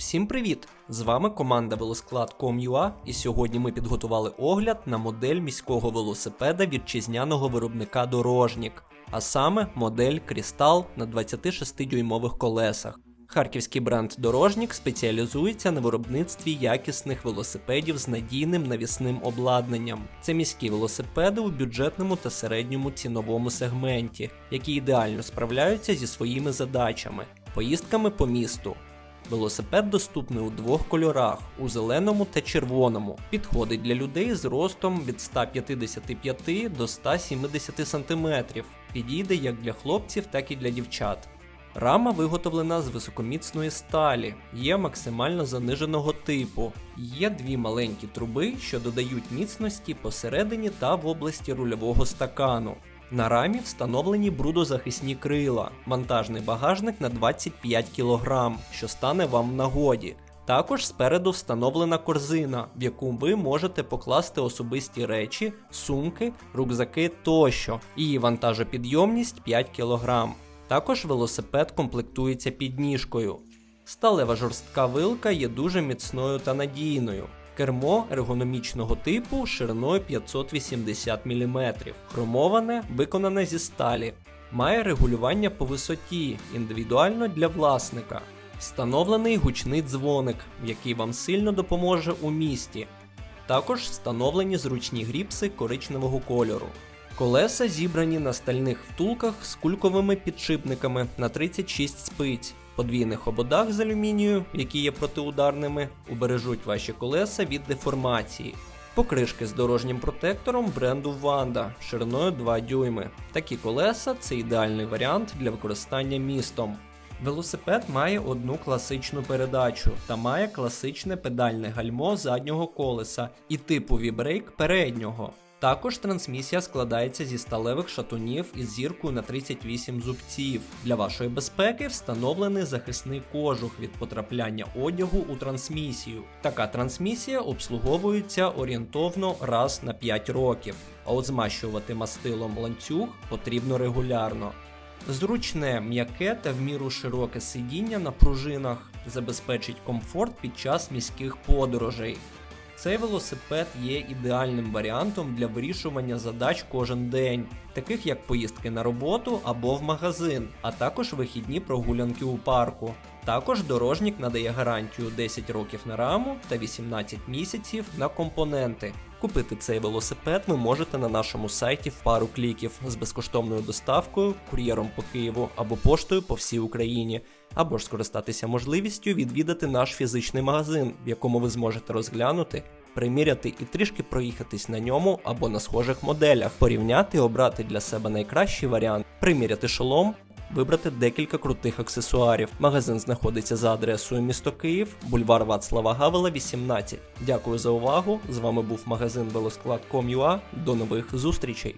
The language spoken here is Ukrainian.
Всім привіт! З вами команда Велосклад.com.ua і сьогодні ми підготували огляд на модель міського велосипеда вітчизняного виробника Дорожнік, а саме модель Крістал на 26-дюймових колесах. Харківський бренд Дорожнік спеціалізується на виробництві якісних велосипедів з надійним навісним обладнанням. Це міські велосипеди у бюджетному та середньому ціновому сегменті, які ідеально справляються зі своїми задачами, поїздками по місту. Велосипед доступний у двох кольорах у зеленому та червоному. Підходить для людей з ростом від 155 до 170 см. Підійде як для хлопців, так і для дівчат. Рама виготовлена з високоміцної сталі, є максимально заниженого типу. Є дві маленькі труби, що додають міцності посередині та в області рульового стакану. На рамі встановлені брудозахисні крила, монтажний багажник на 25 кг, що стане вам в нагоді. Також спереду встановлена корзина, в яку ви можете покласти особисті речі, сумки, рюкзаки тощо. Її вантажопідйомність 5 кг. Також велосипед комплектується підніжкою. Сталева жорстка вилка є дуже міцною та надійною. Кермо ергономічного типу шириною 580 мм, хромоване, виконане зі сталі. Має регулювання по висоті, індивідуально для власника. Встановлений гучний дзвоник, який вам сильно допоможе у місті. Також встановлені зручні гріпси коричневого кольору. Колеса зібрані на стальних втулках з кульковими підшипниками на 36 спиць. Подвійних ободах з алюмінію, які є протиударними, убережуть ваші колеса від деформації. Покришки з дорожнім протектором бренду Ванда шириною 2 дюйми. Такі колеса це ідеальний варіант для використання містом. Велосипед має одну класичну передачу та має класичне педальне гальмо заднього колеса і типу вібрейк переднього. Також трансмісія складається зі сталевих шатунів із зіркою на 38 зубців. Для вашої безпеки встановлений захисний кожух від потрапляння одягу у трансмісію. Така трансмісія обслуговується орієнтовно раз на 5 років, а от змащувати мастилом ланцюг потрібно регулярно. Зручне, м'яке та в міру широке сидіння на пружинах забезпечить комфорт під час міських подорожей. Цей велосипед є ідеальним варіантом для вирішування задач кожен день, таких як поїздки на роботу або в магазин, а також вихідні прогулянки у парку. Також дорожник надає гарантію 10 років на раму та 18 місяців на компоненти. Купити цей велосипед ви можете на нашому сайті в пару кліків з безкоштовною доставкою, кур'єром по Києву або поштою по всій Україні, або ж скористатися можливістю відвідати наш фізичний магазин, в якому ви зможете розглянути, приміряти і трішки проїхатись на ньому або на схожих моделях, порівняти і обрати для себе найкращий варіант, приміряти шолом. Вибрати декілька крутих аксесуарів. Магазин знаходиться за адресою місто Київ, бульвар Вацлава Гавела, 18. Дякую за увагу. З вами був магазин Велосклад.com.ua. До нових зустрічей.